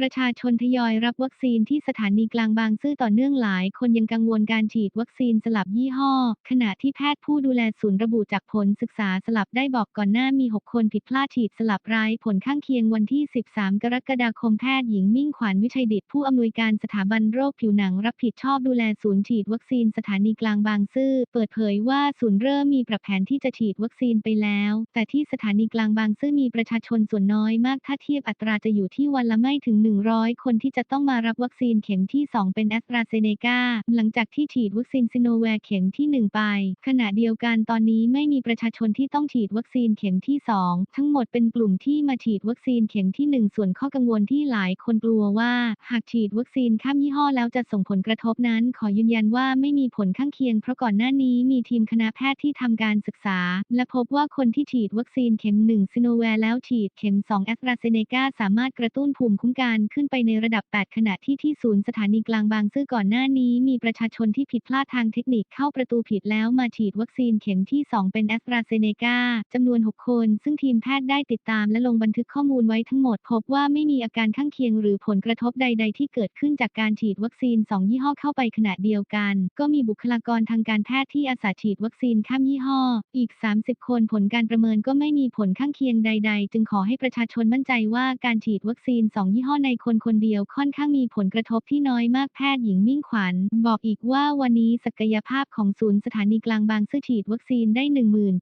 ประชาชนทยอยรับวัคซีนที่สถานีกลางบางซื่อต่อเนื่องหลาย คนยังกังวลการฉีดวัคซีนสลับยี่ห้อ ขณะที่แพทย์ผู้ดูแลศูนย์ระบุจากผลศึกษาสลับได้บอกก่อนหน้ามี 6 คนผิดพลาดฉีดสลับไร้ผลข้างเคียงวันที่ 13 กรกฎาคมแพทย์หญิงมิ่งขวัญวิชัยดิตผู้อำนวยการสถาบันโรคผิวหนังรับผิดชอบดูแลศูนย์ฉีดวัคซีนสถานีกลางบางซื่อเปิดเผยว่าศูนย์เริ่มมีปรับแผนที่จะฉีดวัคซีนไปแล้ว แต่ที่สถานีกลางบางซื่อมีประชาชนส่วนน้อยมากถ้าเทียบอัตราจะอยู่ที่วันละไม่ถึง100 คนที่จะต้องมารับวัคซีนเข็มที่ 2 เป็นแอสตราเซเนกาหลังจากที่ฉีดวัคซีนซิโนแวคเข็มที่ 1 ไป ขณะเดียวกันตอนนี้ไม่มีประชาชนที่ต้องฉีดวัคซีนเข็มที่ 2 ทั้งหมดเป็นกลุ่มที่มาฉีดวัคซีนเข็มที่ 1 ส่วนข้อกังวลที่หลายคนกลัวว่า หากฉีดวัคซีนข้ามยี่ห้อแล้วจะส่งผลกระทบนั้น ขอยืนยันว่าไม่มีผลข้างเคียงเพราะก่อนหน้านี้มีทีมคณะแพทย์ที่ทำการศึกษา และพบว่าคนที่ฉีดวัคซีนเข็ม1ซิโนแวคแล้วฉีดเข็ม2แอสตราเซเนกาสามารถกระตุ้นภูมิคุ้มกันขึ้นไปในระดับ 8 ขณะที่ที่ศูนย์สถานีกลางบางซื่อก่อนหน้านี้มีประชาชนที่ผิดพลาดทางเทคนิคเข้าประตูผิดแล้วมาฉีดวัคซีนเข็มที่ 2 เป็นแอสตราเซเนกาจำนวน 6 คน ซึ่งทีมแพทย์ได้ติดตามและลงบันทึกข้อมูลไว้ทั้งหมด พบว่าไม่มีอาการข้างเคียงหรือผลกระทบใด ๆ ที่เกิดขึ้นจากการฉีดวัคซีน 2 ยี่ห้อเข้าไปขณะเดียวกัน ก็มีบุคลากรทางการแพทย์ที่อาสาฉีดวัคซีนข้ามยี่ห้อ อีก 30 คนผลการประเมินก็ไม่มีผลข้างเคียงใด ๆ จึงขอให้ประชาชนมั่นใจว่าการฉีดวัคซีน 2 ยี่ห้อในคนคนเดียวค่อนข้างมีผลกระทบที่น้อยมากแพทย์หญิงมิ่งขวัญ บอกอีกว่าวันนี้ศักยภาพของศูนย์สถานีกลางบางซื่อฉีดวัคซีนได้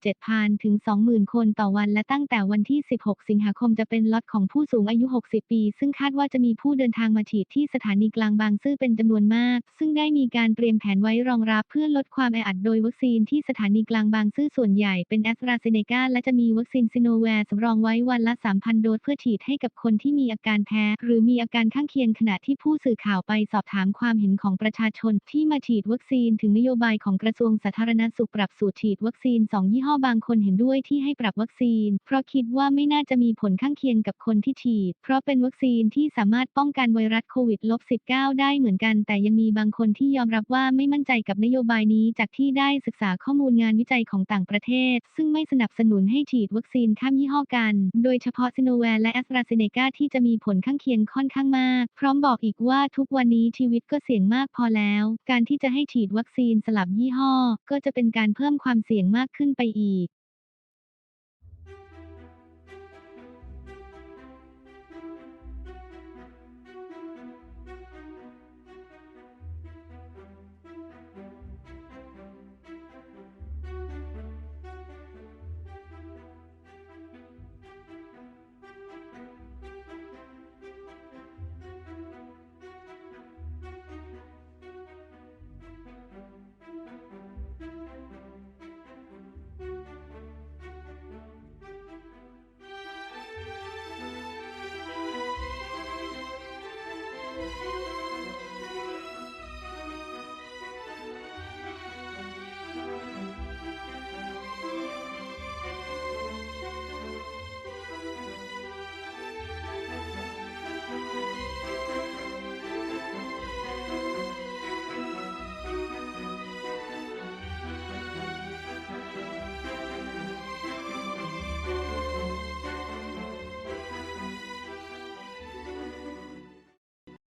17,000 ถึง 20,000 คนต่อวันและตั้งแต่วันที่ 16 สิงหาคมจะเป็นล็อตของผู้สูงอายุ 60 ปี ซึ่งคาดว่าจะมีผู้เดินทางมาฉีดที่สถานีกลางบางซื่อเป็นจำนวนมาก ซึ่งได้มีการเตรียมแผนไว้รองรับเพื่อลดความแออัดโดยวัคซีนที่สถานีกลางบางซื่อส่วนใหญ่เป็นแอสตราเซเนกาและจะมีวัคซีนซิโนแวคสำรองไว้วันละ 3,000 โดสเพื่อฉีดให้กับคนที่มีอาการแพ้หรือือมีอาการข้างเคียงขณะที่ผู้สื่อข่าวไปสอบถามความเห็นของประชาชน ที่มาฉีดวัคซีนถึงนโยบายของกระทรวงสาธารณสุขปรับสูตรฉีดวัคซีน 2 ยี่ห้อบางคนเห็นด้วยที่ให้ปรับวัคซีน เพราะคิดว่าไม่น่าจะมีผลข้างเคียงกับคนที่ฉีด เพราะเป็นวัคซีนที่สามารถป้องกันไวรัสโควิด -19 ได้เหมือนกัน แต่ยังมีบางคนที่ยอมรับว่าไม่มั่นใจกับนโยบายนี้จากที่ได้ศึกษาข้อมูลงานวิจัยของต่างประเทศ ซึ่งไม่สนับสนุนให้ฉีดวัคซีนข้ามยี่ห้อกัน โดยเฉพาะซิโนแวคและแอสตราเซเนกาที่จะมีผลข้างเคียงค่อนข้างมาก พร้อมบอกอีกว่าทุกวันนี้ชีวิตก็เสี่ยงมากพอแล้ว การที่จะให้ฉีดวัคซีนสลับยี่ห้อ ก็จะเป็นการเพิ่มความเสี่ยงมากขึ้นไปอีก